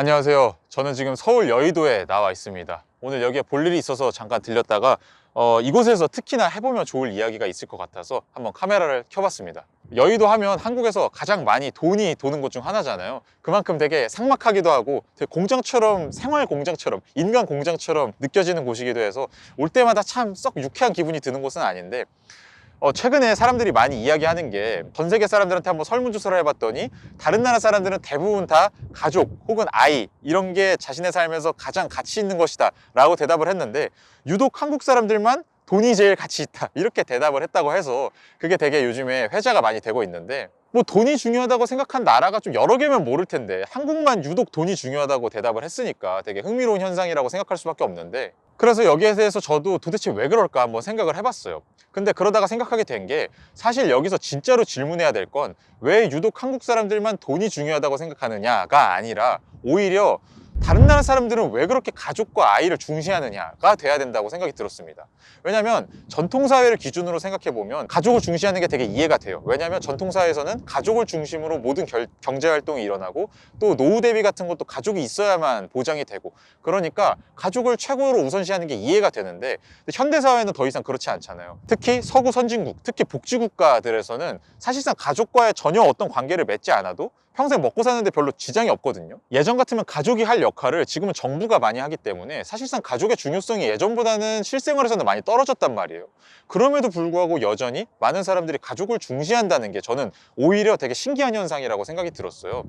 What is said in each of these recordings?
안녕하세요. 저는 지금 서울 여의도에 나와 있습니다. 오늘 여기에 볼 일이 있어서 잠깐 들렸다가 어, 이곳에서 특히나 해보면 좋을 이야기가 있을 것 같아서 한번 카메라를 켜봤습니다. 여의도 하면 한국에서 가장 많이 돈이 도는 곳 중 하나잖아요. 그만큼 되게 삭막하기도 하고 되게 공장처럼 생활 공장처럼 인간 공장처럼 느껴지는 곳이기도 해서 올 때마다 참 썩 유쾌한 기분이 드는 곳은 아닌데 어, 최근에 사람들이 많이 이야기하는 게 전 세계 사람들한테 한번 설문조사를 해봤더니 다른 나라 사람들은 대부분 다 가족 혹은 아이 이런 게 자신의 삶에서 가장 가치 있는 것이다 라고 대답을 했는데 유독 한국 사람들만 돈이 제일 가치 있다 이렇게 대답을 했다고 해서 그게 되게 요즘에 회자가 많이 되고 있는데 뭐 돈이 중요하다고 생각한 나라가 좀 여러 개면 모를 텐데 한국만 유독 돈이 중요하다고 대답을 했으니까 되게 흥미로운 현상이라고 생각할 수밖에 없는데 그래서 여기에 대해서 저도 도대체 왜 그럴까 한번 생각을 해봤어요. 근데 그러다가 생각하게 된 게 사실 여기서 진짜로 질문해야 될 건 왜 유독 한국 사람들만 돈이 중요하다고 생각하느냐가 아니라 오히려 다른 나라 사람들은 왜 그렇게 가족과 아이를 중시하느냐가 돼야 된다고 생각이 들었습니다. 왜냐하면 전통사회를 기준으로 생각해보면 가족을 중시하는 게 되게 이해가 돼요. 왜냐하면 전통사회에서는 가족을 중심으로 모든 결- 경제활동이 일어나고 또 노후 대비 같은 것도 가족이 있어야만 보장이 되고 그러니까 가족을 최고로 우선시하는 게 이해가 되는데 현대사회는 더 이상 그렇지 않잖아요. 특히 서구 선진국, 특히 복지국가들에서는 사실상 가족과의 전혀 어떤 관계를 맺지 않아도 평생 먹고 사는데 별로 지장이 없거든요. 예전 같으면 가족이 할 역할을 지금은 정부가 많이 하기 때문에 사실상 가족의 중요성이 예전보다는 실생활에서는 많이 떨어졌단 말이에요. 그럼에도 불구하고 여전히 많은 사람들이 가족을 중시한다는 게 저는 오히려 되게 신기한 현상이라고 생각이 들었어요.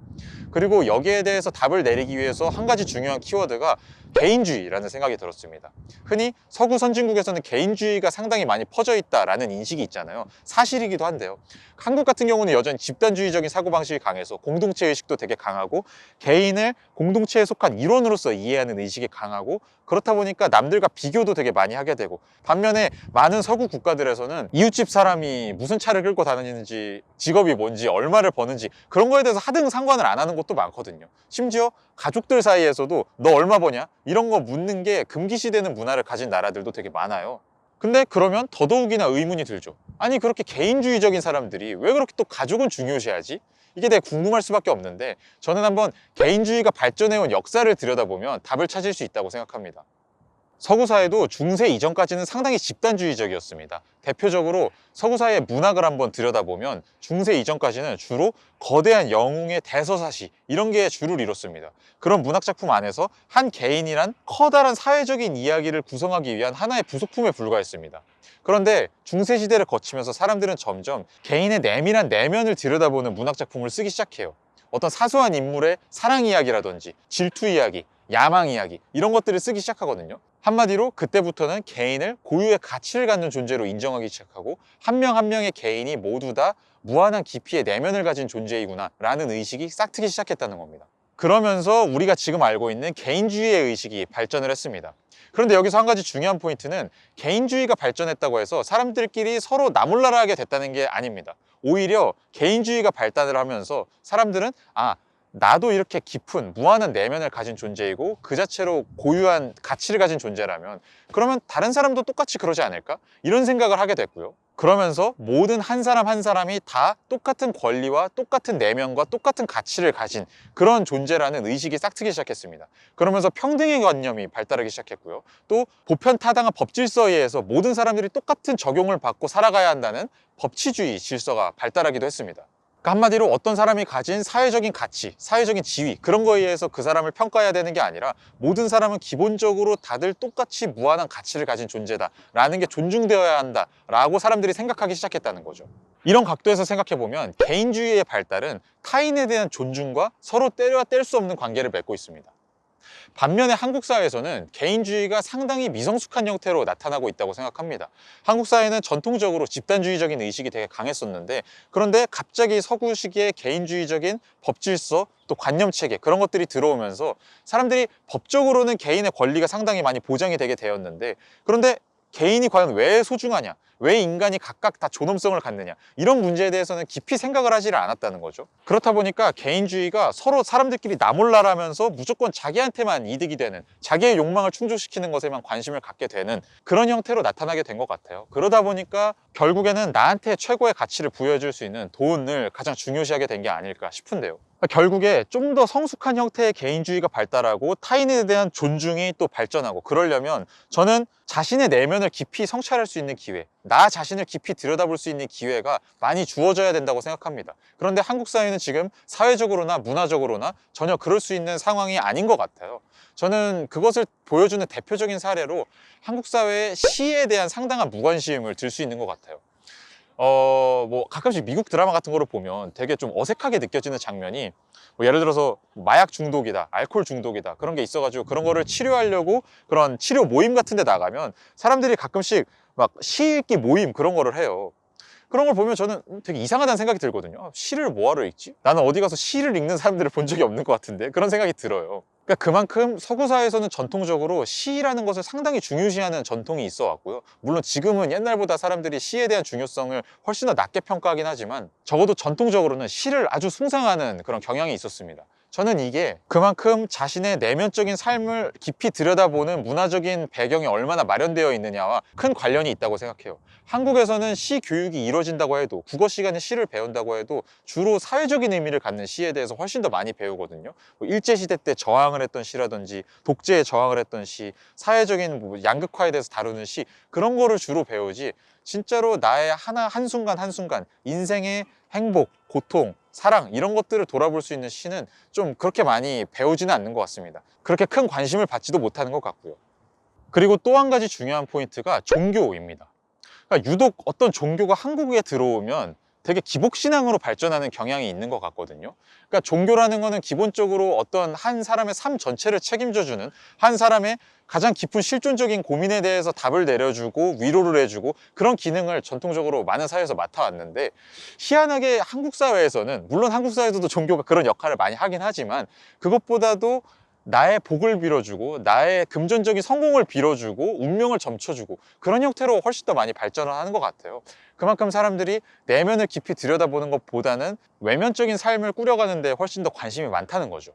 그리고 여기에 대해서 답을 내리기 위해서 한 가지 중요한 키워드가 개인주의라는 생각이 들었습니다. 흔히 서구 선진국에서는 개인주의가 상당히 많이 퍼져 있다라는 인식이 있잖아요. 사실이기도 한데요. 한국 같은 경우는 여전히 집단주의적인 사고방식이 강해서 공동체 의식도 되게 강하고 개인을 공동체에 속한 일원으로서 이해하는 의식이 강하고 그렇다 보니까 남들과 비교도 되게 많이 하게 되고 반면에 많은 서구 국가들에서는 이웃집 사람이 무슨 차를 끌고 다니는지 직업이 뭔지 얼마를 버는지 그런 거에 대해서 하등 상관을 안 하는 곳도 많거든요. 심지어 가족들 사이에서도 너 얼마 버냐? 이런 거 묻는 게 금기시되는 문화를 가진 나라들도 되게 많아요. 근데 그러면 더더욱이나 의문이 들죠. 아니 그렇게 개인주의적인 사람들이 왜 그렇게 또 가족은 중요시하지? 이게 되게 궁금할 수밖에 없는데 저는 한번 개인주의가 발전해온 역사를 들여다보면 답을 찾을 수 있다고 생각합니다. 서구 사회도 중세 이전까지는 상당히 집단주의적이었습니다. 대표적으로 서구 사회의 문학을 한번 들여다보면 중세 이전까지는 주로 거대한 영웅의 대서사시 이런 게 주를 이뤘습니다. 그런 문학 작품 안에서 한 개인이란 커다란 사회적인 이야기를 구성하기 위한 하나의 부속품에 불과했습니다. 그런데 중세 시대를 거치면서 사람들은 점점 개인의 내밀한 내면을 들여다보는 문학 작품을 쓰기 시작해요. 어떤 사소한 인물의 사랑 이야기라든지 질투 이야기, 야망 이야기 이런 것들을 쓰기 시작하거든요. 한마디로 그때부터는 개인을 고유의 가치를 갖는 존재로 인정하기 시작하고 한명한 명의 개인이 모두 다 무한한 깊이의 내면을 가진 존재이구나 라는 의식이 싹트기 시작했다는 겁니다. 그러면서 우리가 지금 알고 있는 개인주의의 의식이 발전을 했습니다. 그런데 여기서 한 가지 중요한 포인트는 개인주의가 발전했다고 해서 사람들끼리 서로 나몰라라 하게 됐다는 게 아닙니다. 오히려 개인주의가 발달을 하면서 사람들은 아 나도 이렇게 깊은 무한한 내면을 가진 존재이고 그 자체로 고유한 가치를 가진 존재라면 그러면 다른 사람도 똑같이 그러지 않을까? 이런 생각을 하게 됐고요. 그러면서 모든 한 사람 한 사람이 다 똑같은 권리와 똑같은 내면과 똑같은 가치를 가진 그런 존재라는 의식이 싹트기 시작했습니다. 그러면서 평등의 관념이 발달하기 시작했고요. 또 보편타당한 법 질서에 의해서 모든 사람들이 똑같은 적용을 받고 살아가야 한다는 법치주의 질서가 발달하기도 했습니다. 그러니까 한마디로 어떤 사람이 가진 사회적인 가치, 사회적인 지위 그런 거에 의해서 그 사람을 평가해야 되는 게 아니라 모든 사람은 기본적으로 다들 똑같이 무한한 가치를 가진 존재다 라는 게 존중되어야 한다 라고 사람들이 생각하기 시작했다는 거죠. 이런 각도에서 생각해 보면 개인주의의 발달은 타인에 대한 존중과 서로 때려야 뗄 수 없는 관계를 맺고 있습니다. 반면에 한국 사회에서는 개인주의가 상당히 미성숙한 형태로 나타나고 있다고 생각합니다. 한국 사회는 전통적으로 집단주의적인 의식이 되게 강했었는데 그런데 갑자기 서구 시기에 개인주의적인 법질서 또 관념 체계 그런 것들이 들어오면서 사람들이 법적으로는 개인의 권리가 상당히 많이 보장이 되게 되었는데 그런데 개인이 과연 왜 소중하냐? 왜 인간이 각각 다 존엄성을 갖느냐 이런 문제에 대해서는 깊이 생각을 하지를 않았다는 거죠. 그렇다 보니까 개인주의가 서로 사람들끼리 나 몰라라면서 무조건 자기한테만 이득이 되는 자기의 욕망을 충족시키는 것에만 관심을 갖게 되는 그런 형태로 나타나게 된 것 같아요. 그러다 보니까 결국에는 나한테 최고의 가치를 부여해줄 수 있는 돈을 가장 중요시하게 된 게 아닐까 싶은데요. 결국에 좀 더 성숙한 형태의 개인주의가 발달하고 타인에 대한 존중이 또 발전하고 그러려면 저는 자신의 내면을 깊이 성찰할 수 있는 기회, 나 자신을 깊이 들여다볼 수 있는 기회가 많이 주어져야 된다고 생각합니다. 그런데 한국 사회는 지금 사회적으로나 문화적으로나 전혀 그럴 수 있는 상황이 아닌 것 같아요. 저는 그것을 보여주는 대표적인 사례로 한국 사회의 시에 대한 상당한 무관심을 들 수 있는 것 같아요. 어, 뭐 가끔씩 미국 드라마 같은 거를 보면 되게 좀 어색하게 느껴지는 장면이 뭐 예를 들어서 마약 중독이다, 알코올 중독이다 그런 게 있어가지고 그런 거를 치료하려고 그런 치료 모임 같은 데 나가면 사람들이 가끔씩 막 시 읽기 모임 그런 거를 해요. 그런 걸 보면 저는 음, 되게 이상하다는 생각이 들거든요. 아, 시를 뭐하러 읽지? 나는 어디 가서 시를 읽는 사람들을 본 적이 없는 것 같은데 그런 생각이 들어요. 그러니까 그만큼 서구 사회에서는 전통적으로 시라는 것을 상당히 중요시하는 전통이 있어 왔고요. 물론 지금은 옛날보다 사람들이 시에 대한 중요성을 훨씬 더 낮게 평가하긴 하지만 적어도 전통적으로는 시를 아주 숭상하는 그런 경향이 있었습니다. 저는 이게 그만큼 자신의 내면적인 삶을 깊이 들여다보는 문화적인 배경이 얼마나 마련되어 있느냐와 큰 관련이 있다고 생각해요. 한국에서는 시 교육이 이루어진다고 해도 국어 시간에 시를 배운다고 해도 주로 사회적인 의미를 갖는 시에 대해서 훨씬 더 많이 배우거든요. 뭐 일제시대 때 저항을 했던 시라든지 독재에 저항을 했던 시, 사회적인 뭐 양극화에 대해서 다루는 시 그런 거를 주로 배우지 진짜로 나의 하나 한순간 한순간 인생의 행복, 고통, 사랑 이런 것들을 돌아볼 수 있는 시는 좀 그렇게 많이 배우지는 않는 것 같습니다. 그렇게 큰 관심을 받지도 못하는 것 같고요. 그리고 또 한 가지 중요한 포인트가 종교입니다. 그러니까 유독 어떤 종교가 한국에 들어오면 되게 기복신앙으로 발전하는 경향이 있는 것 같거든요. 그러니까 종교라는 거는 기본적으로 어떤 한 사람의 삶 전체를 책임져주는 한 사람의 가장 깊은 실존적인 고민에 대해서 답을 내려주고 위로를 해주고 그런 기능을 전통적으로 많은 사회에서 맡아왔는데 희한하게 한국 사회에서는 물론 한국 사회에서도 종교가 그런 역할을 많이 하긴 하지만 그것보다도 나의 복을 빌어주고 나의 금전적인 성공을 빌어주고 운명을 점쳐주고 그런 형태로 훨씬 더 많이 발전을 하는 것 같아요. 그만큼 사람들이 내면을 깊이 들여다보는 것보다는 외면적인 삶을 꾸려가는 데 훨씬 더 관심이 많다는 거죠.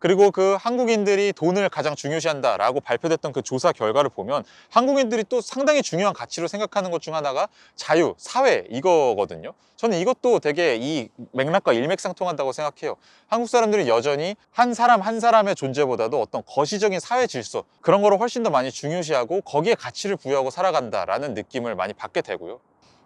그리고 그 한국인들이 돈을 가장 중요시한다라고 발표됐던 그 조사 결과를 보면 한국인들이 또 상당히 중요한 가치로 생각하는 것 중 하나가 자유, 사회 이거거든요. 저는 이것도 되게 이 맥락과 일맥상통한다고 생각해요. 한국 사람들이 여전히 한 사람 한 사람의 존재보다도 어떤 거시적인 사회 질서 그런 거를 훨씬 더 많이 중요시하고 거기에 가치를 부여하고 살아간다라는 느낌을 많이 받게 되고요.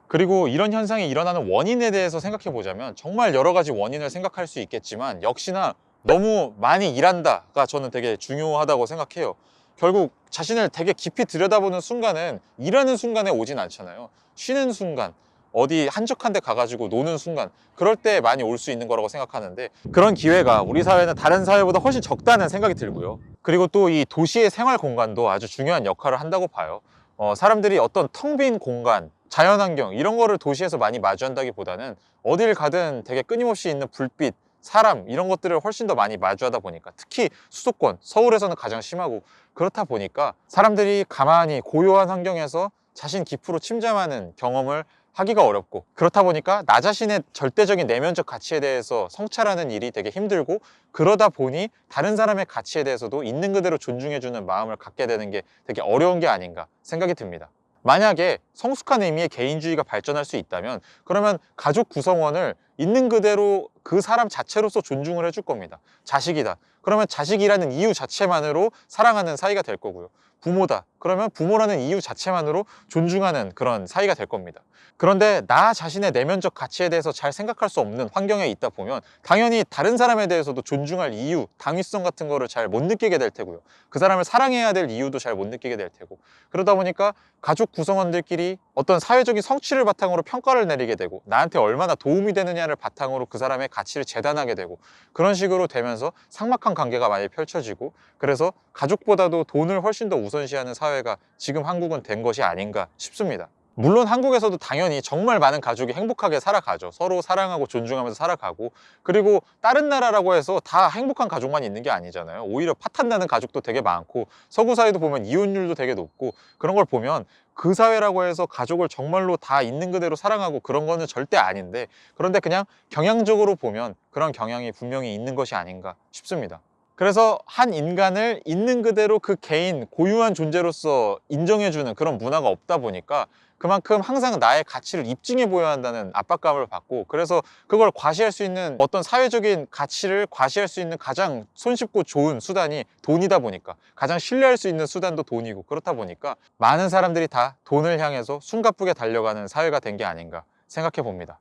그리고 이런 현상이 일어나는 원인에 대해서 생각해 보자면 정말 여러 가지 원인을 생각할 수 있겠지만 역시나 너무 많이 일한다가 저는 되게 중요하다고 생각해요. 결국 자신을 되게 깊이 들여다보는 순간은 일하는 순간에 오진 않잖아요. 쉬는 순간, 어디 한적한 데 가가지고 노는 순간, 그럴 때 많이 올 수 있는 거라고 생각하는데 그런 기회가 우리 사회는 다른 사회보다 훨씬 적다는 생각이 들고요. 그리고 또 이 도시의 생활 공간도 아주 중요한 역할을 한다고 봐요. 어, 사람들이 어떤 텅 빈 공간, 자연환경 이런 거를 도시에서 많이 마주한다기보다는 어딜 가든 되게 끊임없이 있는 불빛, 사람 이런 것들을 훨씬 더 많이 마주하다 보니까 특히 수도권 서울에서는 가장 심하고 그렇다 보니까 사람들이 가만히 고요한 환경에서 자신 깊으로 침잠하는 경험을 하기가 어렵고 그렇다 보니까 나 자신의 절대적인 내면적 가치에 대해서 성찰하는 일이 되게 힘들고 그러다 보니 다른 사람의 가치에 대해서도 있는 그대로 존중해주는 마음을 갖게 되는 게 되게 어려운 게 아닌가 생각이 듭니다. 만약에 성숙한 의미의 개인주의가 발전할 수 있다면 그러면 가족 구성원을 있는 그대로 그 사람 자체로서 존중을 해줄 겁니다. 자식이다. 그러면 자식이라는 이유 자체만으로 사랑하는 사이가 될 거고요. 부모다. 그러면 부모라는 이유 자체만으로 존중하는 그런 사이가 될 겁니다. 그런데 나 자신의 내면적 가치에 대해서 잘 생각할 수 없는 환경에 있다 보면 당연히 다른 사람에 대해서도 존중할 이유, 당위성 같은 거를 잘 못 느끼게 될 테고요. 그 사람을 사랑해야 될 이유도 잘 못 느끼게 될 테고 그러다 보니까 가족 구성원들끼리 어떤 사회적인 성취를 바탕으로 평가를 내리게 되고 나한테 얼마나 도움이 되느냐 를 바탕으로 그 사람의 가치를 재단하게 되고 그런 식으로 되면서 삭막한 관계가 많이 펼쳐지고 그래서 가족보다도 돈을 훨씬 더 우선시하는 사회가 지금 한국은 된 것이 아닌가 싶습니다. 물론 한국에서도 당연히 정말 많은 가족이 행복하게 살아가죠. 서로 사랑하고 존중하면서 살아가고 그리고 다른 나라라고 해서 다 행복한 가족만 있는 게 아니잖아요. 오히려 파탄나는 가족도 되게 많고 서구 사회도 보면 이혼율도 되게 높고 그런 걸 보면 그 사회라고 해서 가족을 정말로 다 있는 그대로 사랑하고 그런 거는 절대 아닌데 그런데 그냥 경향적으로 보면 그런 경향이 분명히 있는 것이 아닌가 싶습니다. 그래서 한 인간을 있는 그대로 그 개인 고유한 존재로서 인정해주는 그런 문화가 없다 보니까 그만큼 항상 나의 가치를 입증해 보여야 한다는 압박감을 받고 그래서 그걸 과시할 수 있는 어떤 사회적인 가치를 과시할 수 있는 가장 손쉽고 좋은 수단이 돈이다 보니까 가장 신뢰할 수 있는 수단도 돈이고 그렇다 보니까 많은 사람들이 다 돈을 향해서 숨가쁘게 달려가는 사회가 된 게 아닌가 생각해 봅니다.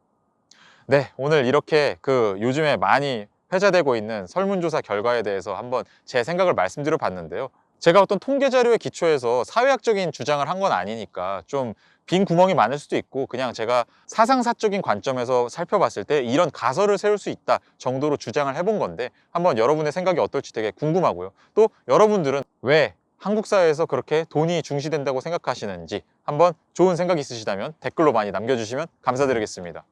네, 오늘 이렇게 그 요즘에 많이 회자되고 있는 설문조사 결과에 대해서 한번 제 생각을 말씀드려 봤는데요. 제가 어떤 통계 자료에 기초해서 사회학적인 주장을 한 건 아니니까 좀 빈 구멍이 많을 수도 있고 그냥 제가 사상사적인 관점에서 살펴봤을 때 이런 가설을 세울 수 있다 정도로 주장을 해본 건데 한번 여러분의 생각이 어떨지 되게 궁금하고요. 또 여러분들은 왜 한국 사회에서 그렇게 돈이 중시된다고 생각하시는지 한번 좋은 생각 있으시다면 댓글로 많이 남겨주시면 감사드리겠습니다.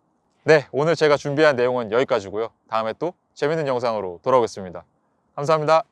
네, 오늘 제가 준비한 내용은 여기까지고요. 다음에 또 재밌는 영상으로 돌아오겠습니다. 감사합니다.